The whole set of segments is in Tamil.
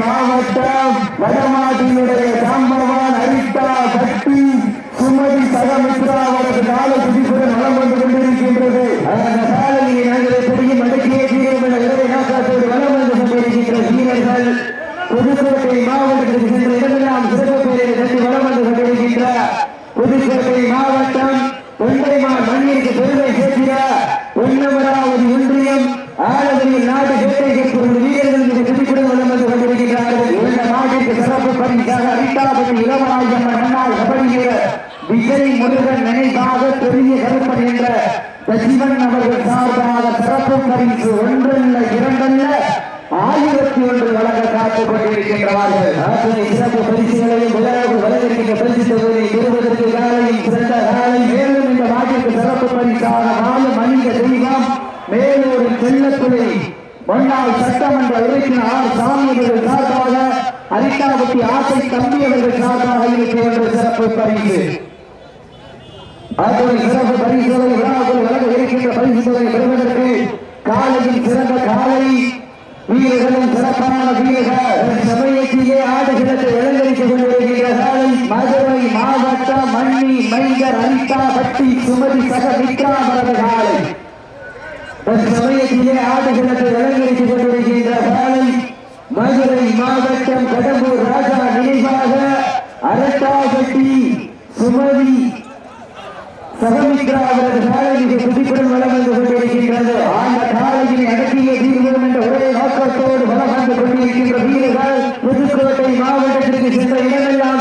மாவட்டம் வடமாட்டினுடைய சாம்பவான் அரிட்டா பட்டி சுமதி சகமித்ரா அவரது கால துடிப்புடன் நலம் வந்து கொண்டிருக்கின்றது. அந்த சாலையை நாங்கள் எப்படி மடக்கிய தீரம் என இரவை நாசாத்தோடு வலம் வந்து கொண்டிருக்கின்ற வீரர்கள் புதுக்கோட்டை மாவட்டத்திற்கு சென்ற இடமெல்லாம் சிறப்பு பேரை தட்டி வலம் வந்து கொண்டிருக்கின்ற புதுக்கோட்டை மாவட்டம் சிவன் அவர்கள் சார்பாக சிறப்பு பரிசு ஒன்றல்ல இரண்டல்ல. ஆயிரத்தி ஒன்று வழங்க காத்துக் கொண்டிருக்கின்றார்கள் சிறப்பு பரிசுகளையும் விளையாட்டு வழங்கிருக்கின்ற பரிசு தொகுதியை பெறுவதற்கு காலையில் சிறந்த காலை மேலும் இந்த நாட்டிற்கு சிறப்பு பரிசாக நாலு மனித தெய்வம் மேலூரில் செல்லத்துறை முன்னாள் சட்டமன்ற உறுப்பினர் ஆர் சாமியர்கள் சார்பாக அரிட்டாபட்டி தம்பி அவர்கள் சார்பாக இருக்கின்ற சிறப்பு பரிசு. ஆகவே சிறப்பு பரிசுகளை விழாக்கள் வழங்க இருக்கின்ற பரிசுகளை பெறுவதற்கு காலையில் சிறந்த காலை வீரர்களும் சிறப்பான வீரர்கள் சமயத்திலே ஆடுகின்ற இளைஞருக்கு கொண்டிருக்கின்ற காலை மதுரை மாவட்ட மண்ணி மைந்தர் அல்தா பட்டி சுமதி சக விக்ராமரது காலை. மாவட்டம் கடம்பூர் ராஜா நினைவாக அரட்டாபட்டி சுமதி சகமிக்கிறா அவரது காலேஜுக்கு புதுப்பிடம் வளம் வந்து கொண்டிருக்கின்றது. அந்த காலேஜில் நடத்திய தீர்வுகளும் என்ற ஒரே மாவட்டத்திற்கு சென்ற இடமெல்லாம்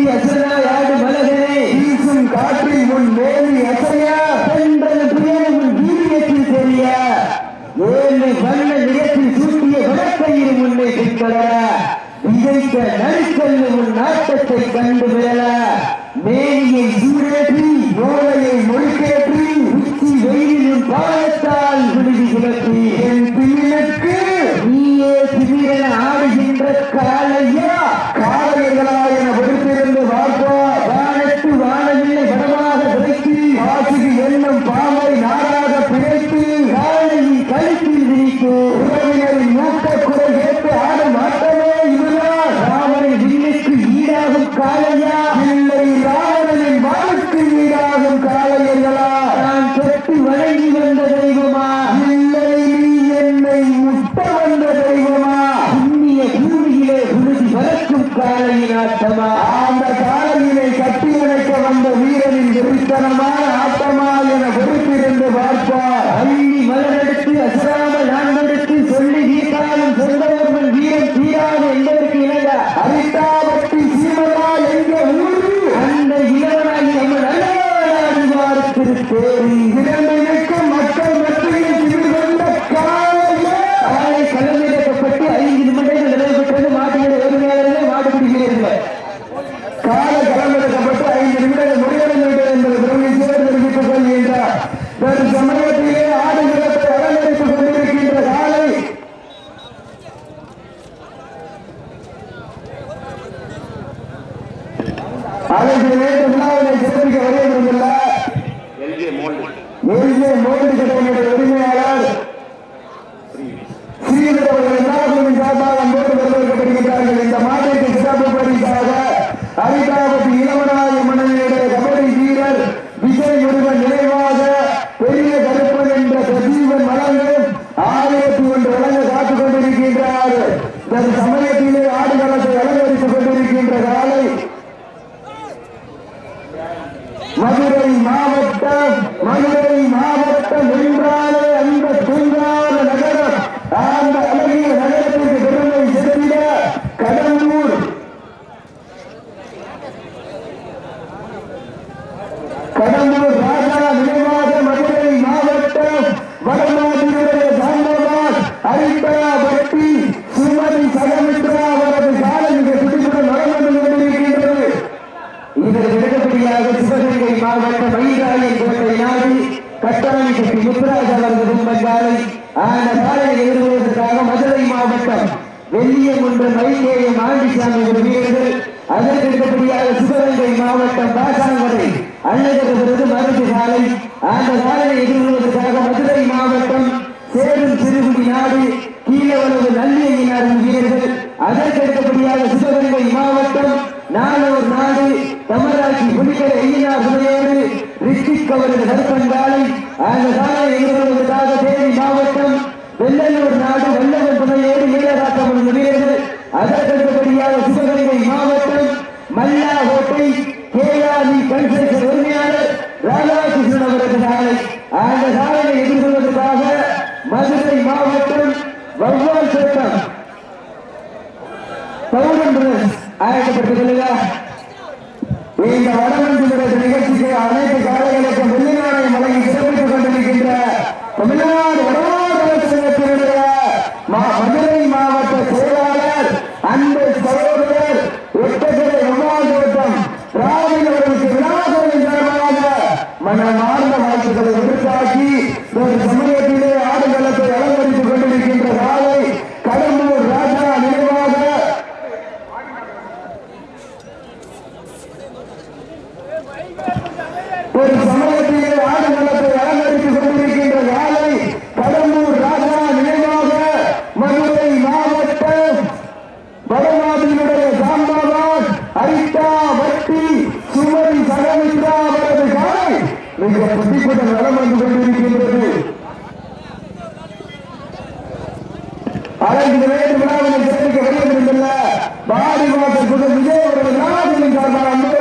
y hacer ஆட்டமா அந்த காலையினை கட்டி உடைக்க வந்த வீரனின் வெறித்தனமான ஆட்டமா என பொறுத்திருந்து பார்ப்பார். அள்ளி மலரெடுத்து அசராமல் மாவட்டத்தில் முத்துராஜ் அவர்களும் சாலை அந்த சாலையை எழுதுவதற்காக மதுரை மாவட்டம் வெள்ளியம் ஒன்று மைக்கேயம் ஆண்டிசாமி ஒரு வீரர்கள். அதற்கிருக்கக்கூடியாக சிவகங்கை மாவட்டம் பாசாங்கரை அண்ணகிறது மருந்து சாலை. அந்த சாலையை எதிர்கொள்வதற்காக மதுரை மாவட்டம் சேரும் சிறுகுடி நாடு கீழவளவு நல்லியங்கினாரின் வீரர்கள். அதற்கடுத்தபடியாக சிவகங்கை மாவட்டம் நாளோர் நாடு தமிழாட்சி புலிகர ஐயனார் உடையோடு ரித்திக் அவரது கருப்பன் வேலை அந்த சாலை எதிர்கொள்வதற்காக தேனி மாவட்டம் வெள்ளலூர் நாடு வெள்ளவன் துணையோடு ஈழராக்கம் முடிகிறது Боже, பாடி குளத்திற்கு விஜய் அவர்கள் சார்பாக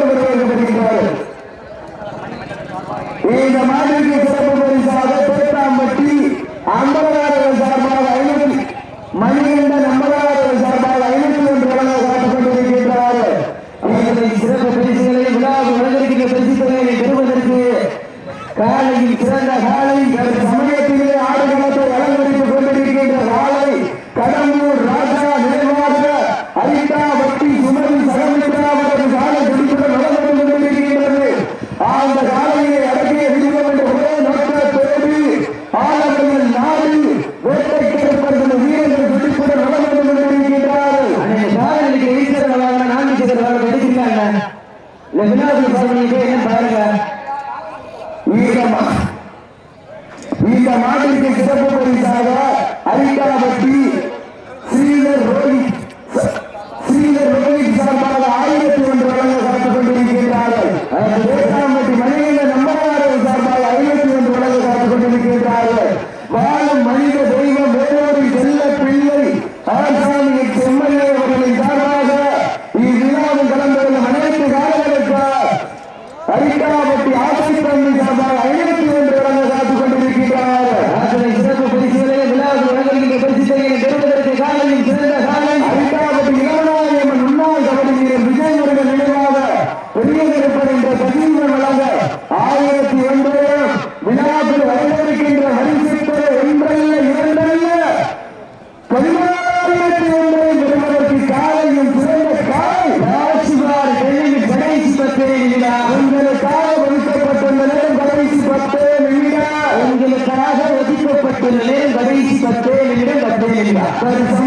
Thank you.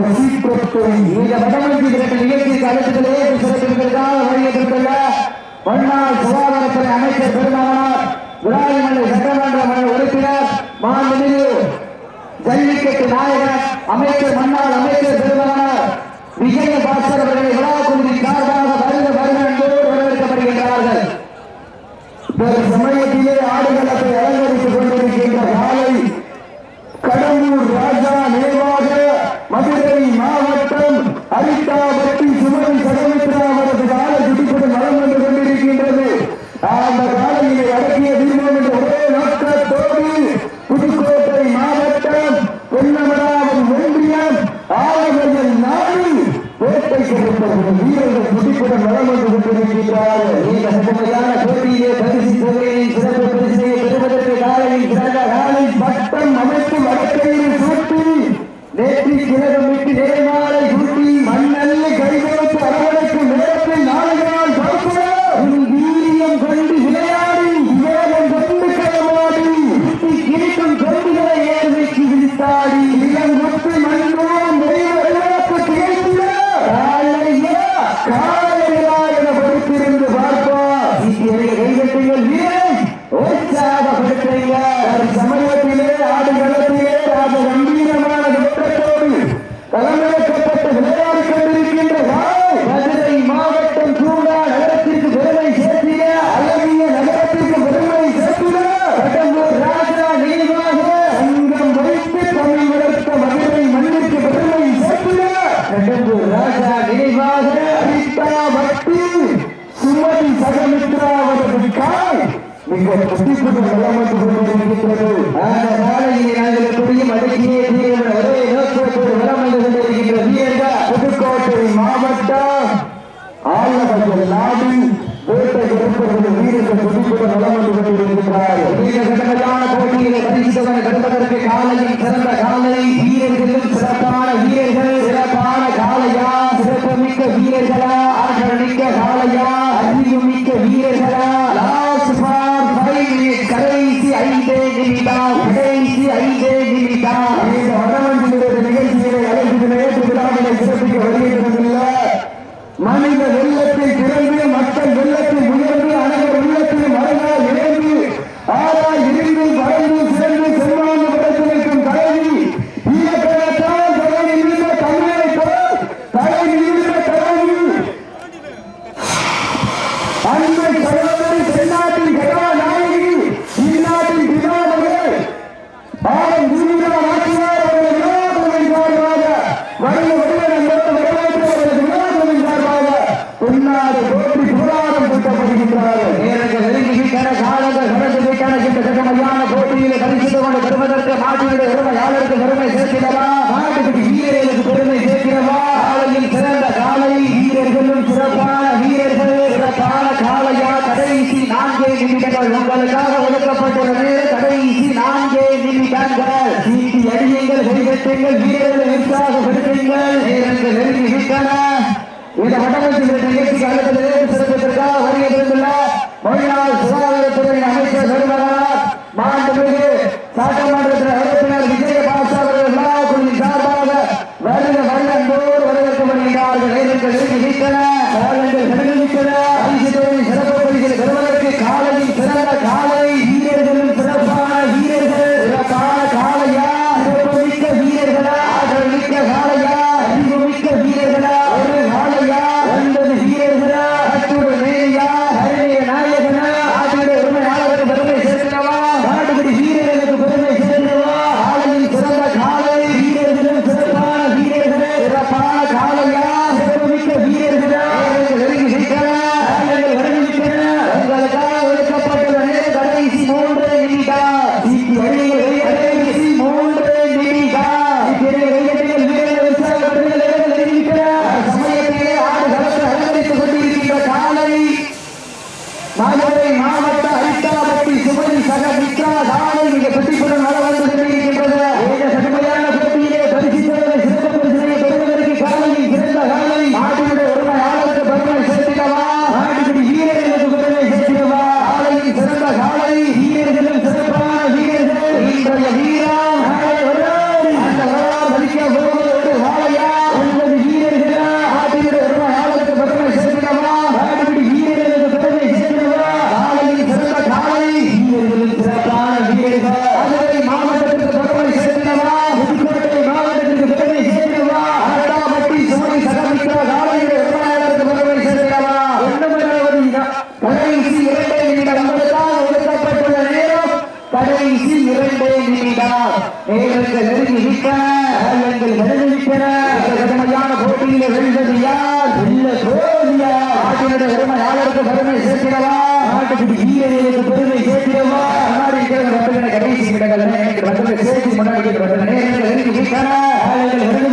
இந்த பிரதமருக்கு கிடைத்த நிகழ்ச்சிக்கு அழைத்ததிலே சில பெண்களுக்காக வருகின்றிருக்கிற முன்னாள் சுகாதாரத்துறை அமைச்சர் பெருமானார் விடாயமல்லை சட்டமன்ற உறுப்பினர் மாநில ஜல்லிக்கட்டு நாயகர் அமைச்சர் மன்னாள் அமைச்சர் பெருமானார் விஜய பாஸ்கர் அவர்களை விழா குழுவின் சார்பாக மிக புத்திப்புடன் வல்லமட்டு கொண்டிருக்கிறது அந்த சாலையை நாங்கள் எப்படியும் அடுக்கியே தீவிர ஒரே நோக்கத்தோடு வலம் வந்து கொண்டிருக்கிறது என்றால் புதுக்கோட்டை மாவட்டம் ஆலமட்டல் நாடு வேட்டை இருப்பவர்கள் வீரர்கள் புத்திப்புடன் வலம் வந்து கொண்டிருக்கிறார் வீர வீரர்களா ஆற்றல் மிக்க வீரர்களா மாடு வருவதற்கு மாட்டினுடைய பெருமை யாருக்கு பெருமை சேர்க்கிறவா? மாட்டுக்கு வீரர்களுக்கு பெருமை சேர்க்கிறவா? காலையில் சிறந்த காலையில் வீரர்களும் சிறப்பான வீரர்கள் சிறப்பான காலையா கடைசி நான்கே நிமிடங்கள் உங்களுக்காக ஒதுக்கப்பட்டுள்ளது. கடைசி நான்கே நிமிடங்கள். சீட்டி அடியுங்கள் கைகட்டுங்கள் வீரர்கள் உற்சாகப்படுத்துங்கள் நேரங்கள் நெருங்கி விட்டன. இந்த வடமத்தில் நிகழ்ச்சிக்கு அழைப்பது சிறப்பிற்காக வருகிறதுள்ள மொழியால் சுகாதாரத்துறை அமைச்சர் வருவதால் மாண்புமிகு பெருமை சேர்க்கிறவா நாட்டுக்கு வீரர்களுக்கு பெருமை சேர்க்கிறவா முன்னாடி இருக்கிற ரத்தனை கடைசி இடங்கள் எனக்கு ரத்தனை சேர்த்து முன்னாடி விட்டன காலைகள் நெருங்கி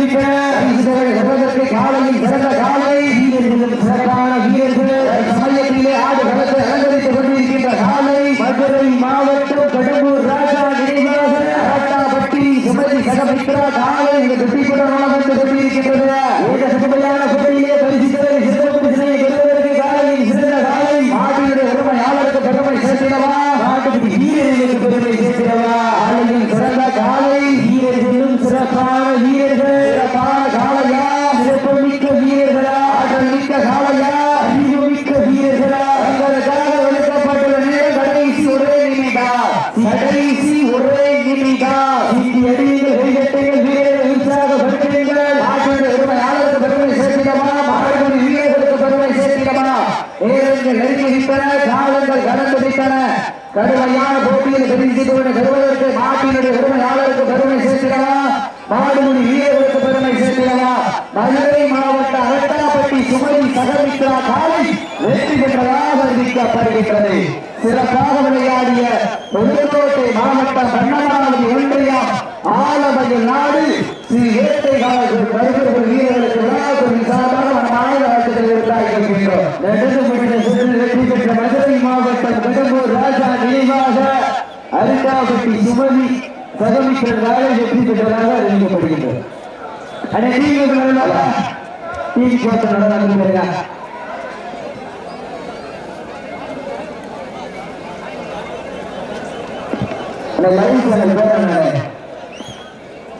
விட்டன பரிசுகளை வெல்வதற்கு காலையில் சிறந்த காலை வீரர்களும் சிறப்பான வீரர்கள் சமயத்திலே ஆடு களத்தை அலங்கரித்துக் கொண்டிருக்கின்ற காலை மதுரை மாவட்டம் கடம்பூர் ராஜா நினைவாக அரட்டாப்பட்டி சுமதி சகமித்ரா காலை இந்த வெற்றிக்குடன் வந்து கொண்டிருக்கின்றது இந்த சுமையான சுமையிலே பரிசுகளை சிறப்பு பிரச்சனையை பெறுவதற்கு காலையில் சிறந்த காலை மாட்டினுடைய உரிமையாளருக்கு பெருமை சேர்க்கிறவா நாட்டுக்கு வீரர்களுக்கு பெருமை சேர்க்கிறவா காலையில் சிறந்த காலை வீரர்களும் சிறப்பான வீரர்கள் சிறப்பான காலையா சிறப்புமிக்க வீரர்களா ஆற்றல் மிக்க காலையா அறிவு மிக்க வீரர்களா உங்களுக்காக ஒழுக்கப்பட்டுள்ள நேரம் கடைசி ஒரே நிமிடா. கடைசி ஒரே நிமிடா. இந்த அடியில் கைகட்டுங்கள் வீரர்கள் உற்சாகப்படுத்துங்கள். ஆற்றலுடைய உரிமையாளருக்கு பெருமை சேர்க்கிறமா மாணவர்கள் வீரர்களுக்கு பெருமை சேர்க்கிறமா நேரங்கள் நெருங்கி காலங்கள் கடந்து விட்டன. கடுமையான போட்டியில் தெரிந்து கொண்டு பெறுவதற்கு நாட்டினுடைய உரிமையாளருக்கு பெருமை சேர்க்கிறவா மாடுமொழி வீரர்களுக்கு பெருமை சேர்க்கிறவா மதுரை மாவட்ட அரட்டாப்பட்டி சுமதி சகமித்ரா காலை வெற்றி அறிவிக்கப்படுகின்றது சிறப்பாக விளையாடிய புதுக்கோட்டை மாவட்டம் கண்ணமாவதி ஒன்றியம் ஆலமையில் நாடு ஸ்ரீ ஏற்றை காலத்தில் வருகிற வீரர்களுக்கு விழாக்களின் சார்பாக மாநில வாழ்த்துக்களை உண்டாகின்றோம் நடந்து முடிந்த சுற்றில் வெற்றி பெற்ற மதுரை மாவட்டம் கடம்பூர் ராஜா நினைவாக சுமதி வெற்றி பெற்றதாக அறிவிக்கப்படுகின்றது. நடந்தா டிவி அந்த லைஃப்ல பேர் என்ன